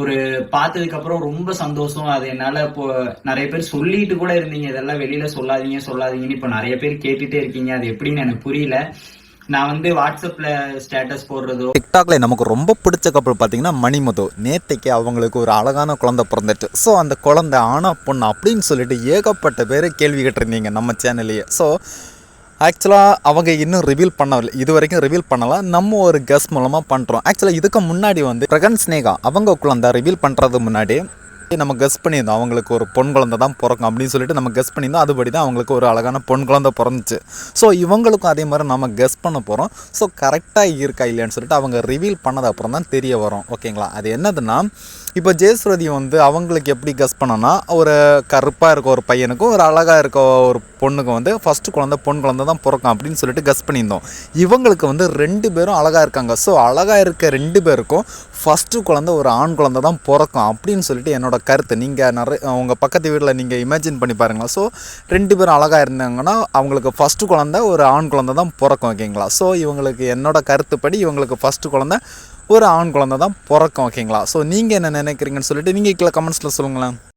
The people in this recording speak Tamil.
ஒரு பார்த்ததுக்கு அப்புறம் ரொம்ப சந்தோஷம். அது என்னால இப்போ நிறைய பேர் சொல்லிட்டு கூட இருந்தீங்க. இதெல்லாம் வெளியில சொல்லாதீங்க சொல்லாதீங்கன்னு இப்போ நிறைய பேர் கேட்டுட்டே இருக்கீங்க. அது எப்படின்னு எனக்கு புரியல. நான் வந்து வாட்ஸ்அப்ல ஸ்டேட்டஸ் போடுறதோ டிக்டாக்ல நமக்கு ரொம்ப பிடிச்ச கப்பல் பார்த்தீங்கன்னா மணிமுத்து. நேத்தைக்கு அவங்களுக்கு ஒரு அழகான குழந்தை பிறந்துட்டு. ஸோ அந்த குழந்தை ஆனா பொண்ணு அப்படின்னு சொல்லிட்டு ஏகப்பட்ட பேர் கேள்வி கேட்டிருந்தீங்க நம்ம சேனல்லையே ஸோ ஆக்சுவலாக அவங்க இன்னும் ரிவீல் பண்ணவில்லை. இது வரைக்கும் ரிவீல் பண்ணலாம் நம்ம ஒரு கெஸ் மூலமாக பண்ணுறோம் ஆக்சுவலாக இதுக்கு முன்னாடி வந்து பிரகன் ஸ்னேகா அவங்க குழந்தை ரிவீல் பண்ணுறது முன்னாடி நம்ம கெஸ் பண்ணியிருந்தோம். அவங்களுக்கு ஒரு பொன் குழந்தை தான் பிறக்கும் அப்படின்னு சொல்லிட்டு நம்ம கெஸ் பண்ணியிருந்தோம். அதுபடி தான் அவங்களுக்கு ஒரு அழகான பொன் குழந்தை பிறந்துச்சு. ஸோ இவங்களுக்கும் அதே மாதிரி நம்ம கெஸ் பண்ண போகிறோம் ஸோ கரெக்டாக இருக்கா இல்லையான்னு சொல்லிட்டு அவங்க ரிவீல் பண்ணது அப்புறம் தான் தெரிய வரும். ஓகேங்களா அது என்னதுன்னா இப்போ ஜெயஸ்ரதி வந்து அவங்களுக்கு எப்படி கெஸ் பண்ணோன்னா ஒரு கருப்பாக இருக்க ஒரு பையனுக்கும் ஒரு அழகாக இருக்க ஒரு பொண்ணுக்கும் வந்து ஃபஸ்ட்டு குழந்தை பொன் குழந்தை தான் பிறக்கும் அப்படின்னு சொல்லிட்டு கஸ் பண்ணியிருந்தோம். இவங்களுக்கு வந்து ரெண்டு பேரும் அழகாக இருக்காங்க. ஸோ அழகாக இருக்க ரெண்டு பேருக்கும் ஃபஸ்ட்டு குழந்தை ஒரு ஆண் குழந்தை தான் பிறக்கும் அப்படின்னு சொல்லிட்டு என்னோட கருத்து. நீங்கள் நிறைய உங்கள் பக்கத்து வீட்டில் நீங்கள் இமேஜின் பண்ணி பாருங்களா ஸோ ரெண்டு பேரும் அழகாக இருந்தாங்கன்னா அவங்களுக்கு ஃபஸ்ட்டு குழந்தை ஒரு ஆண் குழந்தை தான் பிறக்கும் ஓகேங்களா ஸோ இவங்களுக்கு என்னோட கருத்துப்படி இவங்களுக்கு ஃபஸ்ட்டு குழந்தை ஒரு ஆண் குழந்தை தான் பிறக்கும் ஓகேங்களா ஸோ நீங்கள் என்ன நினைக்கிறீங்கன்னு சொல்லிட்டு நீங்கள் கீழே கமெண்ட்ஸில் சொல்லுங்களேன்.